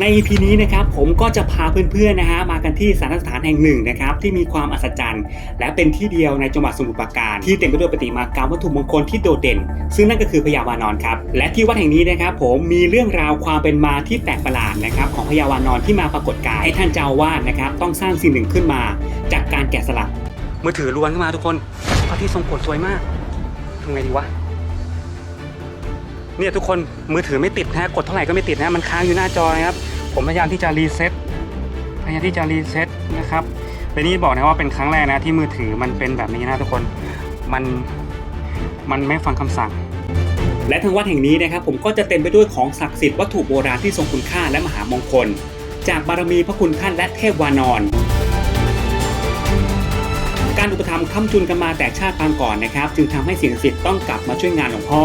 ใน EP นี้นะครับผมก็จะพาเพื่อนๆนะฮะมากันที่สถานสถานแห่งหนึ่งนะครับที่มีความอัศจรรย์ และเป็นที่เดียวในจังหวัดสมุทรปราการ ที่เต็มไปด้วยประติมากรรมวัตถุมงคลที่โดดเด่น ซึ่งนั่นก็คือพญาวานอนครับและที่วัดแห่งนี้นะครับผมมีเรื่องราวความเป็นมาที่แปลกประหลาดนะครับของพญาวานอนที่มาปรากฏกายให้ท่านเจ้าวาสนะครับต้องสร้างสิ่งหนึ่งขึ้นมา จากการแกะสลักมือถือล้วนขึ้นมาทุกคนพระอาทิตย์ทรงกฎสวยมากทำไงดีวะ เนี่ยทุกคนมือถือไม่ติดนะกดเท่าไหร่ก็ไม่ติดนะมันค้างอยู่หน้าจอนะครับ ผมพยายามที่จะรีเซ็ตพยายามที่จะรีเซ็ตนะครับแต่นี่บอกนะว่าเป็นครั้งแรกนะที่มือถือมันเป็นแบบนี้นะทุกคนมันมันไม่ฟังคำสั่ง และทางวัดแห่งนี้นะครับ ผมก็จะเต็มไปด้วยของศักดิ์สิทธิ์วัตถุโบราณที่ทรงคุณค่าและมหามงคล จากบารมีพระคุณท่านและเทพวานอนการอุปถัมภ์ค้ำจุนกันมาแต่ชาติปางก่อนนะครับ จึงทำให้สิ่งศักดิ์สิทธิ์ต้องกลับมาช่วยงานหลวงพ่อ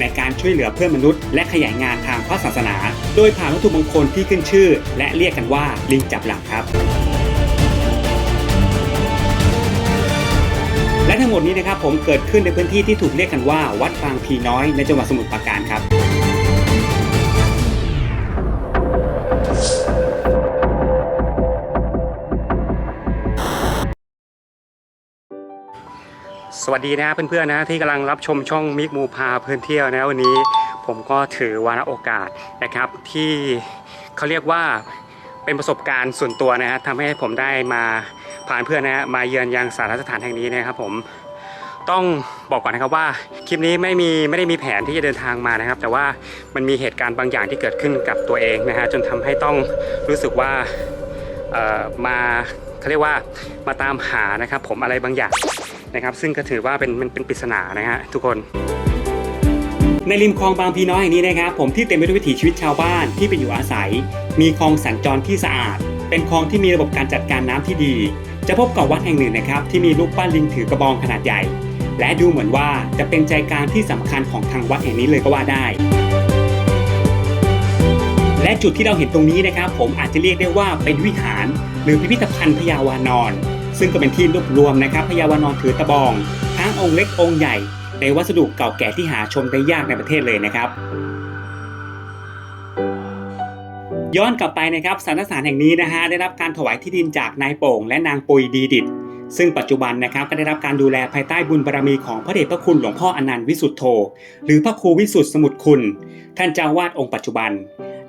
ในการช่วยเหลือเพื่อนมนุษย์ และขยายงานทางพระศาสนา โดยผ่านวัตถุมงคลที่ขึ้นชื่อ และเรียกกันว่าลิงจับหลังครับ และทั้งหมดนี้นะครับผมเกิดขึ้นในพื้นที่ที่ถูกเรียกกันว่า วัดฟางพีน้อยในจังหวัดสมุทรปราการครับ สวัสดีนะเพื่อนๆนะที่กำลังรับชมช่องมิกมูพาเพื่อนเที่ยวนะวันนี้ผมก็ถือวาระโอกาสนะครับที่เขาเรียกว่าเป็นประสบการณ์ส่วนตัวนะฮะทำให้ผมได้มาผ่านเพื่อนนะฮะมาเยือนยังสถานสถานแห่งนี้นะครับผมต้องบอกก่อนนะครับว่าคลิปนี้ไม่มีไม่ได้มีแผนที่จะเดินทางมานะครับ แต่ว่ามันมีเหตุการณ์บางอย่างที่เกิดขึ้นกับตัวเองนะฮะจนทำให้ต้องรู้สึกว่ามาเขาเรียกว่ามาตามหานะครับผมอะไรบางอย่าง นะครับ ซึ่งก็ถือว่าเป็นมันเป็นปริศนานะฮะทุกคนในริมคลองบางพีน้อยแห่งนี้นะครับ ผมที่เต็มไปด้วยวิถีชีวิตชาวบ้านที่เป็นอยู่อาศัย มีคลองสัญจรที่สะอาด เป็นคลองที่มีระบบการจัดการน้ำที่ดี จะพบกับวัดแห่งหนึ่งนะครับ ที่มีรูปปั้นลิงถือกระบองขนาดใหญ่ และดูเหมือนว่าจะเป็นใจกลางที่สำคัญของทางวัดแห่งนี้เลยก็ว่าได้ และจุดที่เราเห็นตรงนี้นะครับ ผมอาจจะเรียกได้ว่าเป็นวิหาร หรือพิพิธภัณฑ์พญาวานอน ซึ่งก็เป็นที่รวบรวมนะครับพญาวานอนถือตะบองทั้งองค์เล็กองค์ใหญ่ ในวัสดุเก่าแก่ที่หาชมได้ยากในประเทศเลยนะครับย้อนกลับไปนะครับสานสานแห่งนี้นะฮะได้รับการถวายที่ดินจากนายโป่ง และนางปุยดีดิต ซึ่งปัจจุบันนะครับก็ได้รับการดูแลภายใต้บุญบารมีของพระเดชพระคุณหลวงพ่ออนันต์วิสุทธโธ หรือพระครูวิสุทธสมุทรคุณ ท่านเจ้าวาดองค์ปัจจุบัน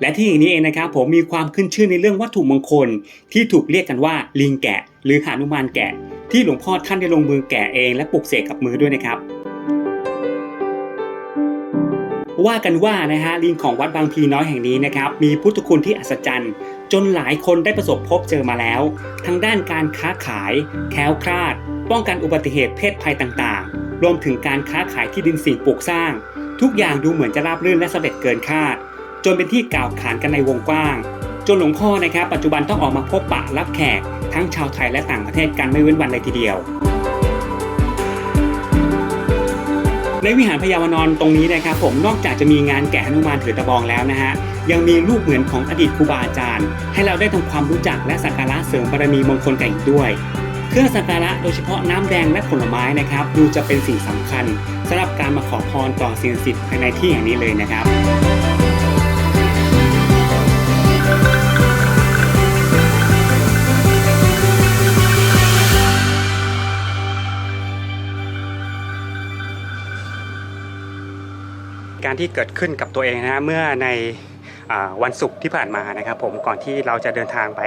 และที่อย่างนี้เองนะครับผมมีความขึ้นชื่อในเรื่องวัตถุมงคล ที่ถูกเรียกกันว่าลิงแกะ หรือหานุมานแกะ ที่หลวงพ่อท่านได้ลงมือแกะเองและปลุกเสกกับมือด้วยนะครับว่ากันว่านะฮะลิงของวัดบางพีน้อยแห่งนี้นะครับมีพุทธคุณที่อัศจรรย์ จนหลายคนได้ประสบพบเจอมาแล้ว ทั้งด้านการค้าขาย แคล้วคลาด ป้องกันอุบัติเหตุเพศภัยต่างๆ รวมถึงการค้าขายที่ดินสิ่งปลูกสร้าง ทุกอย่างดูเหมือนจะราบรื่นและสำเร็จเกินคาด นเป็นที่กล่าวขานกันในวงกว้าง จนหลวงพ่อนะครับ ปัจจุบันต้องออกมาพบปะรับแขก ทั้งชาวไทยและต่างประเทศกันไม่เว้นวันเลยทีเดียว ในวิหารพญาวนอนตรงนี้นะครับ ผมนอกจากจะมีงานแกะหนุมานถือตะบองแล้วนะฮะยังมีรูปเหมือนของอดีตครูบาอาจารย์ ให้เราได้ทำความรู้จักและสักการะเสริมบารมีมงคลกันอีกด้วยเครื่องสักการะโดยเฉพาะน้ำแดงและผลไม้นะครับ ดูจะเป็นสิ่งสำคัญสำหรับการมาขอพรต่อสิ่งศักดิ์สิทธิ์ภายในที่แห่งนี้เลยนะครับ การที่เกิดขึ้นกับตัวเองนะเมื่อในวันศุกร์ที่ผ่านมานะครับผมก่อนที่เราจะเดินทางไป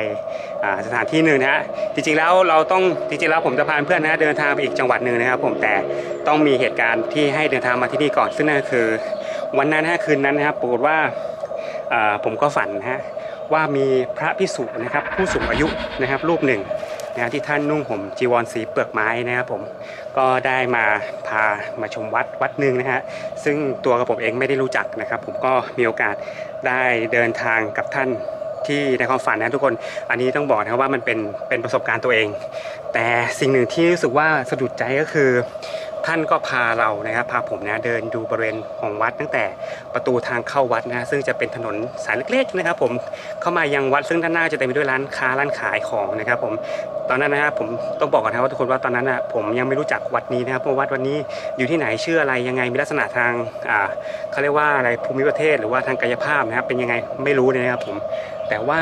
สถานที่หนึ่งนะฮะจริงๆแล้วเราต้องจริงๆแล้วผมจะพาเพื่อนนะเดินทางไปอีกจังหวัดหนึ่งนะครับผมแต่ต้องมีเหตุการณ์ที่ให้เดินทางมาที่นี่ก่อนซึ่งนั่นคือ วันนั้นฮะคืนนั้นนะครับปรากฏว่าอ่าผมก็ฝันนะฮะ ว่ามีพระพิสุนะครับผู้สูงอายุนะครับรูปหนึ่งนะที่ท่านนุ่งห่มจีวรสีเปลือกไม้นะครับผมก็ได้มาพามาชมวัดวัดหนึ่งนะฮะซึ่งตัวกับผมเองไม่ได้รู้จักนะครับ ผมก็มีโอกาสได้เดินทางกับท่านที่ในความฝันนะทุกคนอันนี้ต้องบอกนะครับว่ามันเป็นเป็นประสบการณ์ตัวเอง แต่สิ่งหนึ่งที่รู้สึกว่าสะดุดใจก็คือ ท่านก็พาเรานะครับพาผมนะเดินดูบริเวณของวัดตั้งแต่ประตูทางเข้าวัดนะซึ่งจะเป็นถนนสายเล็กๆนะครับ ผมเข้ามายังวัดซึ่งด้านหน้าจะเต็มไปด้วยร้านค้าร้านขายของนะครับ ผมตอนนั้นนะครับผมต้องบอกก่อนนะว่าทุกคนว่าตอนนั้นอะผมยังไม่รู้จักวัดนี้นะครับเพราะวัดวันนี้อยู่ที่ไหนชื่ออะไรยังไงมีลักษณะทางอ่าเขาเรียกว่าอะไรภูมิประเทศหรือว่าทางกายภาพนะครับเป็นยังไงไม่รู้เลยนะครับผมแต่ว่า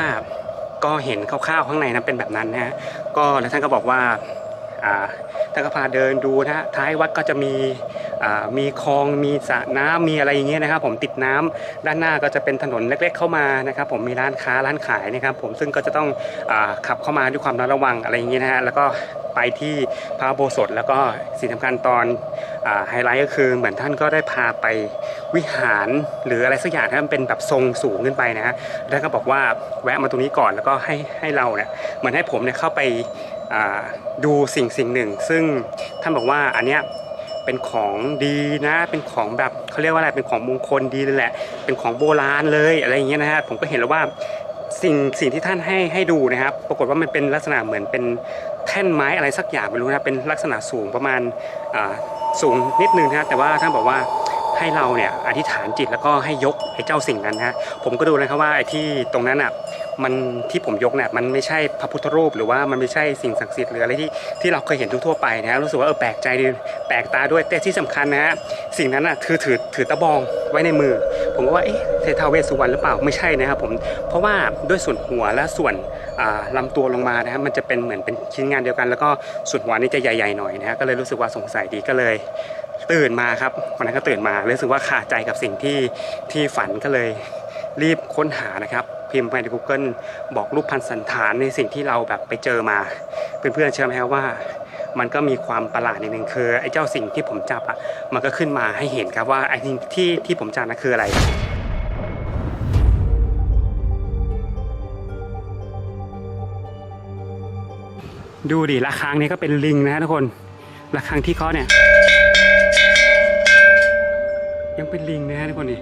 ก็เห็นคร่าวๆข้างในนะเป็นแบบนั้นนะฮะก็แล้วท่านก็บอกว่าอ่า ท่านก็พาเดินดูนะฮะท้ายวัดก็จะมีมีคลองมีสระน้ำมีอะไรอย่างเงี้ยนะครับ ผมติดน้ำด้านหน้าก็จะเป็นถนนเล็ก ๆ เข้ามานะครับ ผมมีร้านค้าร้านขายนะครับ ผมซึ่งก็จะต้องอขับเข้ามาด้วยความระมัดระวังอะไรอย่างเงี้ยนะฮะแล้วก็ไปที่พระโบสถแล้วก็สิ่งสำคัญตอนไฮไลท์ก็คือเหมือนท่านก็ได้พาไปวิหารหรืออะไรสักอย่างที่มันเป็นแบบทรงสูงขึ้นไปนะฮะแล้วก็บอกว่าแวะมาตรงนี้ก่อนแล้วก็ให้ให้เราเนี่ยเหมือนให้ผมเนี่ยเข้าไป ดูสิ่งสิ่งหนึ่ง ซึ่งท่านบอกว่าอันเนี้ยเป็นของดีนะ เป็นของแบบเขาเรียกว่าอะไรเป็นของมงคลดีเลยแหละ เป็นของโบราณเลยอะไรอย่างเงี้ยนะฮะผมก็เห็นแล้วว่าสิ่งสิ่งที่ท่านให้ให้ดูนะครับ ปรากฏว่ามันเป็นลักษณะเหมือนเป็นแท่นไม้อะไรสักอย่างไม่รู้นะเป็นลักษณะสูงประมาณสูงนิดนึงนะแต่ว่าท่านบอกว่าให้เราเนี่ยอธิษฐานจิตแล้วก็ให้ยกไอ้เจ้าสิ่งนั้นนะผมก็ดูนะครับว่าไอ้ที่ตรงนั้นอะ มันที่ผมยกเนี่ยมันไม่ใช่พระพุทธรูปหรือว่ามันไม่ใช่สิ่งศักดิ์สิทธิ์หรืออะไรที่ที่เราเคยเห็นทั่วไปนะรู้สึกว่าเออแปลกใจดีแปลกตาด้วยแต่ที่สำคัญนะฮะสิ่งนั้นอะคือถือถือตะบองไว้ในมือ ผมก็ว่าเอ๊ะเททาเวสุวรรณหรือเปล่าไม่ใช่นะครับผมเพราะว่าด้วยส่วนหัวและส่วนอ่าลำตัวลงมานะฮะมันจะเป็นเหมือนเป็นชิ้นงานเดียวกัน แล้วก็ส่วนหัวนี่จะใหญ่ๆหน่อยนะฮะก็เลยรู้สึกว่าสงสัยดีก็เลยตื่นมาครับวันนั้นก็ตื่นมารู้สึกว่าขาดใจกับสิ่งที่ที่ฝันก็เลยรีบค้นหานะครับ พิมพ์ไปใน Google บอกรูปพันสันฐานในสิ่งที่เราแบบไปเจอมา เพื่อนๆเชื่อไหมครับว่า มันก็มีความประหลาดนิดนึงคือไอ้เจ้าสิ่งที่ผมจับอะมันก็ขึ้นมาให้เห็นครับว่าไอ้ที่ที่ที่ผมจับนะคืออะไรดูดิระฆังนี้ก็เป็นลิงนะทุกคนระฆังที่เขาเนี่ย ยังเป็นลิงนะฮะทุกคนนี่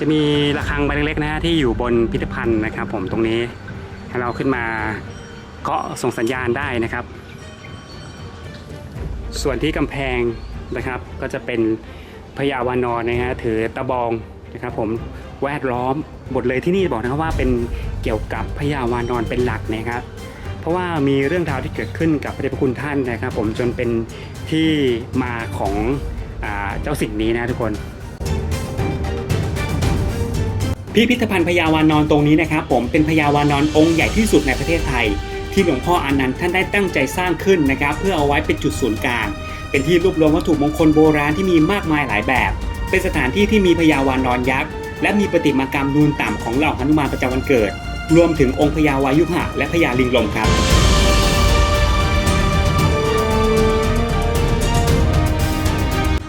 จะมีระฆังใบเล็กๆนะฮะที่อยู่บนพิพิธภัณฑ์นะครับ ผมตรงนี้ให้เราขึ้นมาเคาะส่งสัญญาณได้นะครับ ส่วนที่กำแพงนะครับ ก็จะเป็นพญาวานอนนะฮะถือตะบองนะครับ ผมแวดล้อมหมดเลยที่นี่บอกนะครับว่าเป็นเกี่ยวกับพญาวานอนเป็นหลักนะครับ เพราะว่ามีเรื่องราวที่เกิดขึ้นกับพระเดชพระคุณท่านนะครับ ผมจนเป็นที่มาของอเจ้าสิ่งนี้นะทุกคน พิพิธภัณฑ์พญาวานอนตรงนี้นะครับผมเป็นพญาวานอนองค์ใหญ่ที่สุดในประเทศไทย ที่หลวงพ่ออานันต์ท่านได้ตั้งใจสร้างขึ้นนะครับ เพื่อเอาไว้เป็นจุดศูนย์กลางเป็นที่รวบรวมวัตถุมงคลโบราณที่มีมากมายหลายแบบ เป็นสถานที่ที่มีพญาวานอนยักษ์และมีประติมากรรมนูนต่ำของเหล่าหนุมานประจำวันเกิด รวมถึงองค์พญาวายุหะและพญาลิงลมครับ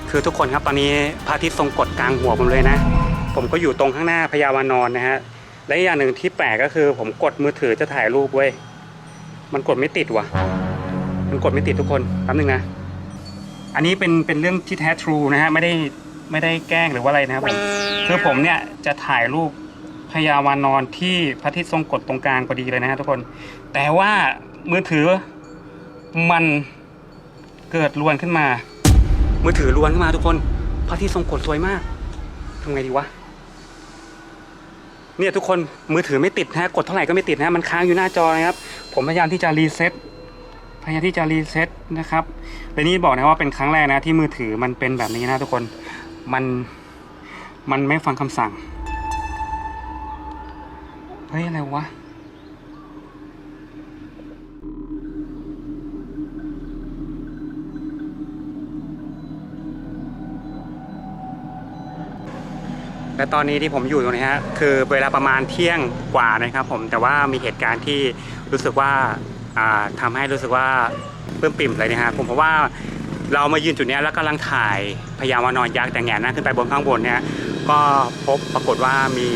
คือทุกคนครับตอนนี้พระอาทิตย์ทรงกดกลางหัวผมเลยนะ ผมก็อยู่ตรงข้างหน้าพญาวานอนนะฮะ และอย่างหนึ่งที่แปลกก็คือ ผมกดมือถือจะถ่ายรูปเว้ย มันกดไม่ติดว่ะ มันกดไม่ติดทุกคนแป๊บนึงนะ อันนี้เป็นเป็นเรื่องที่แท้ทรูนะฮะ ไม่ได้ไม่ได้แกล้งหรือว่าอะไรนะครับผม คือผมเนี่ยจะถ่ายรูปพญาวานอนที่พระอาทิตย์ทรงกดตรงกลางพอดีเลยนะฮะทุกคน แต่ว่ามือถือมันเกิดรวนขึ้นมา มือถือรวนขึ้นมาทุกคนพระอาทิตย์ทรงกดสวยมากทำไงดีวะ เนี่ยทุกคนมือถือไม่ติดนะกดเท่าไหร่ก็ไม่ติดนะมันค้างอยู่หน้าจอนะครับ ผมพยายามที่จะรีเซ็ตพยายามที่จะรีเซ็ตนะครับและนี่บอกนะว่าเป็นครั้งแรกนะที่มือถือมันเป็นแบบนี้นะทุกคนมันมันไม่ฟังคำสั่งเฮ้ยอะไรวะ และตอนนี้ที่ผมอยู่ตรงนี้ฮะคือเวลาประมาณเที่ยงกว่านะครับผมแต่ว่ามีเหตุการณ์ที่รู้สึกว่าอ่าทำให้รู้สึกว่าปลื้มปิ่มเลยนะฮะผมเพราะว่าเรามายืนจุดนี้แล้วกำลังถ่ายพญาวานอนยักษ์แต่แงนหนะขึ้นไปบนข้างบนเนี่ยก็พบปรากฏว่ามี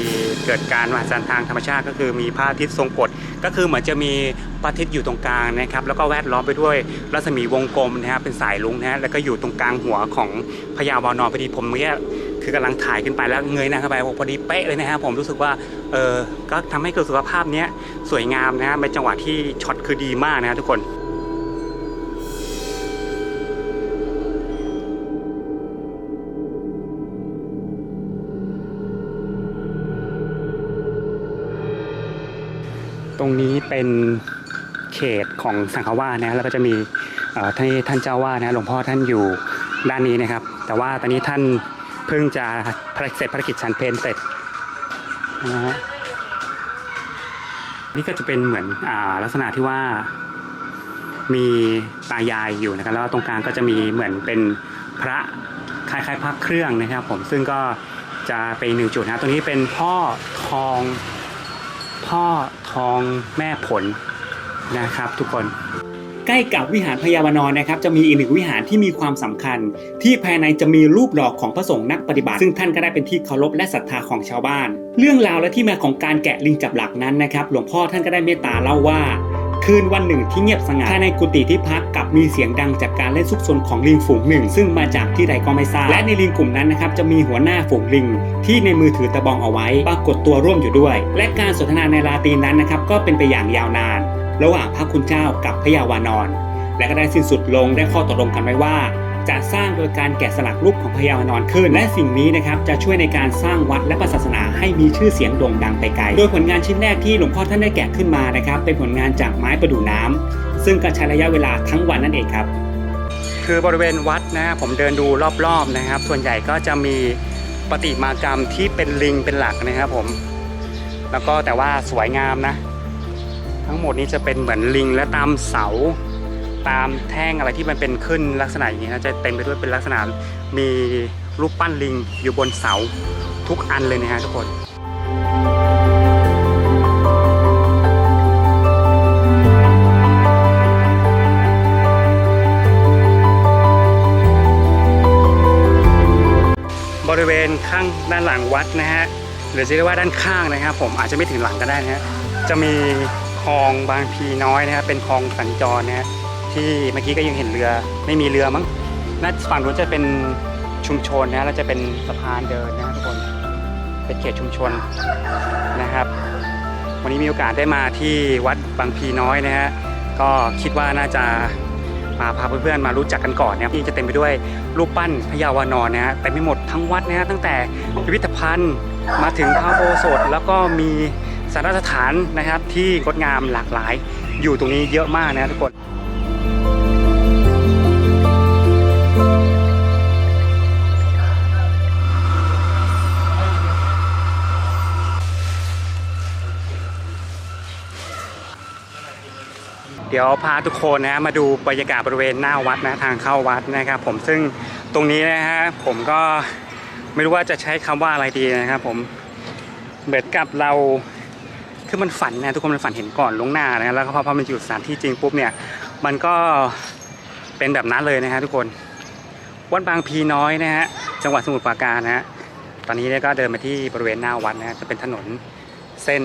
เกิดการมหัศจรรย์ทางธรรมชาติ ก็คือมีพระอาทิตย์ทรงกฎก็คือเหมือนจะมีพระอาทิตย์อยู่ตรงกลางนะครับแล้วก็แวดล้อมไปด้วยรัศมีวงกลมนะฮะเป็นสายลุงนะฮะแล้วก็อยู่ตรงกลางหัวของพญาวานอนพอดีผมเมื่อ คือกำลังถ่ายขึ้นไปแล้วเงยหน้าขึ้นไปพอดีเป๊ะเลยนะครับผมรู้สึกว่าเออก็ทำให้เกิดสุขภาพเนี้ยสวยงามนะครับเป็นจังหวะที่ช็อตคือดีมากนะทุกคนตรงนี้เป็นเขตของสังฆวาสนะแล้วก็จะมีท่าท่านเจ้าวาดนะหลวงพ่อท่านอยู่ด้านนี้นะครับ แต่ว่าตอนนี้ท่าน เพิ่งจะเสร็จภารกิจฉันเพลเสร็จนะฮะนี่ก็จะเป็นเหมือนอ่าลักษณะที่ว่ามีตายายอยู่นะครับแล้วตรงกลางก็จะมีเหมือนเป็นพระคล้ายๆพระเครื่องนะครับผมซึ่งก็จะเป็นหนึ่งจุดนะตรงนี้เป็นพ่อทองพ่อทองแม่ผลนะครับทุกคน ใกล้กับวิหารพญาวนอนนะครับจะมีอีกหนึ่งวิหารที่มีความสำคัญ ที่ภายในจะมีรูปหล่อของพระสงฆ์นักปฏิบัติ ซึ่งท่านก็ได้เป็นที่เคารพและศรัทธาของชาวบ้าน เรื่องราวและที่มาของการแกะลิงจับหลักนั้นนะครับหลวงพ่อท่านก็ได้เมตตาเล่าว่าคืนวันหนึ่งที่เงียบสงัดภายในกุฏิที่พักกลับมีเสียงดังจากการเล่นซุกซนของลิงฝูงหนึ่ง ซึ่งมาจากที่ใดก็ไม่ทราบ และในลิงกลุ่มนั้นนะครับจะมีหัวหน้าฝูงลิง ที่ในมือถือตะบองเอาไว้ ปรากฏตัวร่วมอยู่ด้วย และการสนทนาในราตรีนั้นนะครับก็เป็นไปอย่างยาวนาน ระหว่างพระคุณเจ้ากับพระยาวานอนและก็ได้สิ้นสุดลงได้ข้อตกลงกันไว้ว่า จะสร้างโดยการแกะสลักรูปของพญาวานอนขึ้น และสิ่งนี้นะครับจะช่วยในการสร้างวัดและศาสนาให้มีชื่อเสียงโด่งดังไปไกล โดยผลงานชิ้นแรกที่หลวงพ่อท่านได้แกะขึ้นมานะครับ เป็นผลงานจากไม้ประดู่น้ำซึ่งก็ใช้ระยะเวลาทั้งวันนั่นเองครับ คือบริเวณวัดนะผมเดินดูรอบๆนะครับ ส่วนใหญ่ก็จะมีปฏิมากรรมที่เป็นลิงเป็นหลักนะครับผม แล้วก็แต่ว่าสวยงามนะ ทั้งหมดนี้จะเป็นเหมือนลิงและตามเสา ตามแท่งอะไรที่มันเป็นขึ้นลักษณะอย่างนี้นะจะเต็มไปด้วยเป็นลักษณะมีรูปปั้นลิงอยู่บนเสาทุกอันเลยนะฮะทุกคนบริเวณข้างด้านหลังวัดนะฮะหรือจะเรียกว่าด้านข้างนะครับผมอาจจะไม่ถึงหลังก็ได้นะฮะจะมี คลองบางพีน้อยนะฮะเป็นคลองสัญจรนะฮะที่เมื่อกี้ก็ยังเห็นเรือ ไม่มีเรือมั้งน่าฝั่งนู้นจะเป็นชุมชนนะฮะแล้วจะเป็นสะพานเดินนะฮะทุกคนเป็นเขตชุมชนนะครับ วันนี้มีโอกาสได้มาที่วัดบางพีน้อยนะฮะก็คิดว่าน่าจะมาพาเพื่อนๆมารู้จักกันก่อนนะครับที่จะเต็มไปด้วยรูปปั้นพญาวานอนนะฮะแต่ไม่หมดทั้งวัดนะฮะตั้งแต่พิพิธภัณฑ์มาถึงพระโบสถแล้วก็มี สารสถานนะครับที่งดงามหลากหลาย อยู่ตรงนี้เยอะมากนะทุกคนเดี๋ยวพาทุกคนนะมาดูบรรยากาศบริเวณหน้าวัดนะทางเข้าวัดนะครับ ผมซึ่งตรงนี้นะฮะผมก็ไม่รู้ว่าจะใช้คำว่าอะไรดีนะครับ ผมเหมือนกับเรา คือมันฝันนะทุกคนมันฝันเห็นก่อนลวงหน้านะแล้วพอพอมันอยู่สถานที่จริงปุ๊บเนี่ย มันก็เป็นแบบนั้นเลยนะฮะทุกคนวัดบางพีน้อยนะฮะจังหวัดสมุทรปราการนะฮะตอนนี้เนี่ยก็เดินมาที่บริเวณหน้าวัดนะฮะจะเป็นถนนเส้น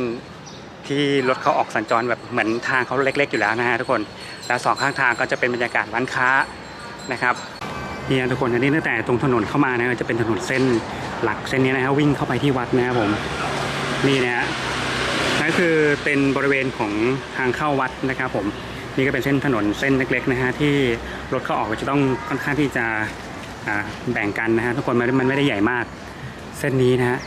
ที่รถเขาออกสัญจรแบบเหมือนทางเขาเล็ก ๆ อยู่แล้วนะฮะทุกคนแล้วสองข้างทางก็จะเป็นบรรยากาศร้านค้านะครับนี่นะทุกคนอันนี้ตั้งแต่ตรงถนนเข้ามานะจะเป็นถนนเส้นหลักเส้นนี้นะฮะวิ่งเข้าไปที่วัดนะครับผมนี่นะฮะ นั่นคือเป็นบริเวณของทางเข้าวัดนะครับผมนี่ก็เป็นเส้นถนนเส้นเล็กๆนะฮะที่รถเข้าออกจะต้องค่อนข้างที่จะแบ่งกันนะฮะทุกคนมันไม่ได้ใหญ่มากเส้นนี้นะฮะ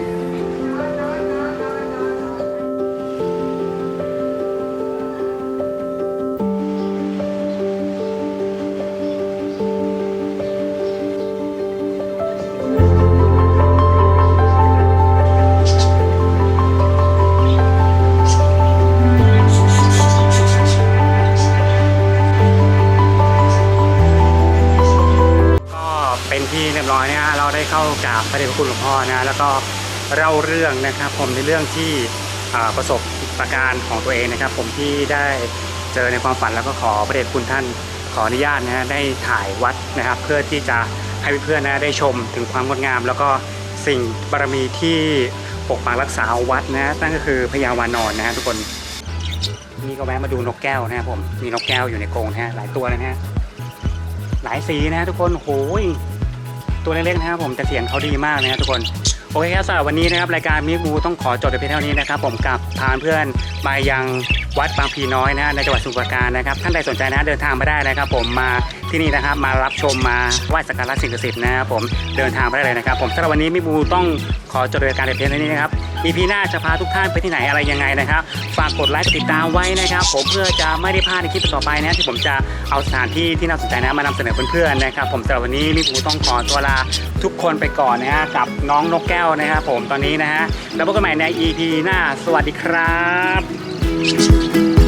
พระเดชพระคุณหลวงพ่อนะแล้วก็เล่าเรื่องนะครับผมในเรื่องที่ประสบประการของตัวเองนะครับ ผมที่ได้เจอในความฝันแล้วก็ขอพระเดชคุณท่านขออนุญาตนะฮะได้ถ่ายวัดนะครับ เพื่อที่จะให้เพื่อนๆนะได้ชมถึงความงดงาม แล้วก็สิ่งบารมีที่ปกปักรักษาวัดนะนั่นก็คือพญาวานอนนะฮะทุกคนนี่ก็แวะมาดูนกแก้วนะครับผมมีนกแก้วอยู่ในกรงนะฮะหลายตัวเลยนะฮะหลายสีนะฮะทุกคนโอ้ย ตัวเล็กๆนะครับผมแต่เสียงเขาดีมากนะทุกคนโอเคครับสำหรับวันนี้นะครับรายการมิกูต้องขอจบไปเพียงเท่านี้นะครับผมกับพานเพื่อนมายัง วัดบางพีน้อยนะฮะในจังหวัดสมุทรปราการนะครับท่านใดสนใจนะฮะเดินทางมาได้นะครับ ผมมาที่นี่นะครับมารับชมมาไหว้สักการะสิ่งศักดิ์สิทธิ์นะครับผมเดินทางมาได้เลยนะครับ ผมสำหรับวันนี้มิบูต้องขอจบรายการแต่เพียงเท่านี้นะครับ EP หน้าจะพาทุกท่านไปที่ไหนอะไรยังไงนะครับฝากกดไลค์กดติดตามไว้นะครับ ผมเพื่อจะไม่ได้พลาดในคลิปต่อไปนะที่ผมจะเอาสถานที่ที่น่าสนใจนะมานำเสนอเพื่อนๆนะครับ ผมสำหรับวันนี้มิบูต้องขอตัวลาทุกคนไปก่อนนะฮะกับน้องนกแก้วนะครับผมตอนนี้นะฮะแล้วพบกันใหม่ใน EP หน้าสวัสดีครับ thank you